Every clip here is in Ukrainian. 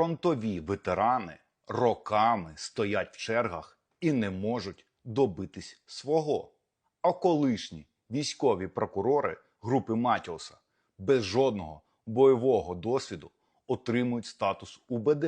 Фронтові ветерани роками стоять в чергах і не можуть добитись свого. А колишні військові прокурори групи Матіоса без жодного бойового досвіду отримують статус УБД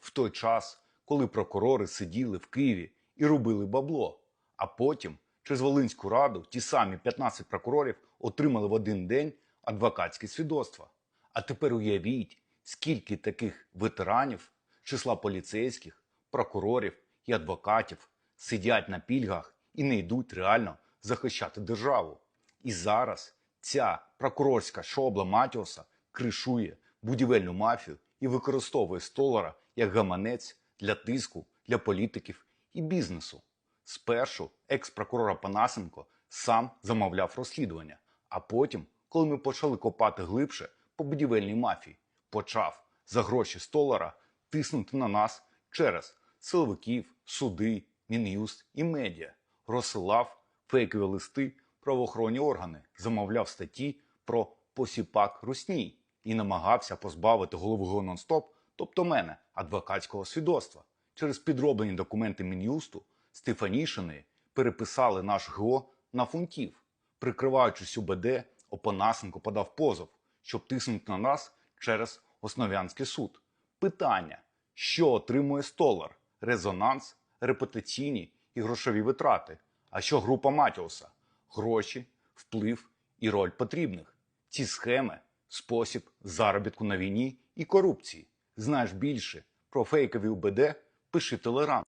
в той час, коли прокурори сиділи в Києві і робили бабло. А потім через Волинську раду ті самі 15 прокурорів отримали в один день адвокатське свідоцтва. А тепер уявіть, скільки таких ветеранів, числа поліцейських, прокурорів і адвокатів сидять на пільгах і не йдуть реально захищати державу. І зараз ця прокурорська шобла Матіоса кришує будівельну мафію і використовує столара як гаманець для тиску для політиків і бізнесу. Спершу екс-прокурора Панасенко сам замовляв розслідування, а потім, коли ми почали копати глибше по будівельній мафії, почав за гроші столара тиснути на нас через силовиків, суди, мін'юст і медіа, розсилав фейкові листи правоохоронні органи, замовляв статті про посіпак русній і намагався позбавити голову ГО «Нон-стоп», тобто мене, адвокатського свідоцтва. Через підроблені документи Мін'юсту Стефанішини переписали наш ГО на фунтів. Прикриваючись УБД, Опанасенко подав позов, щоб тиснути на нас через Основ'янський суд. Питання: що отримує столар? Резонанс, репутаційні і грошові витрати. А що група Матіуса? Гроші, вплив і роль потрібних. Ці схеми спосіб заробітку на війні і корупції. Знаєш більше про фейкові УБД? Пиши телеграм.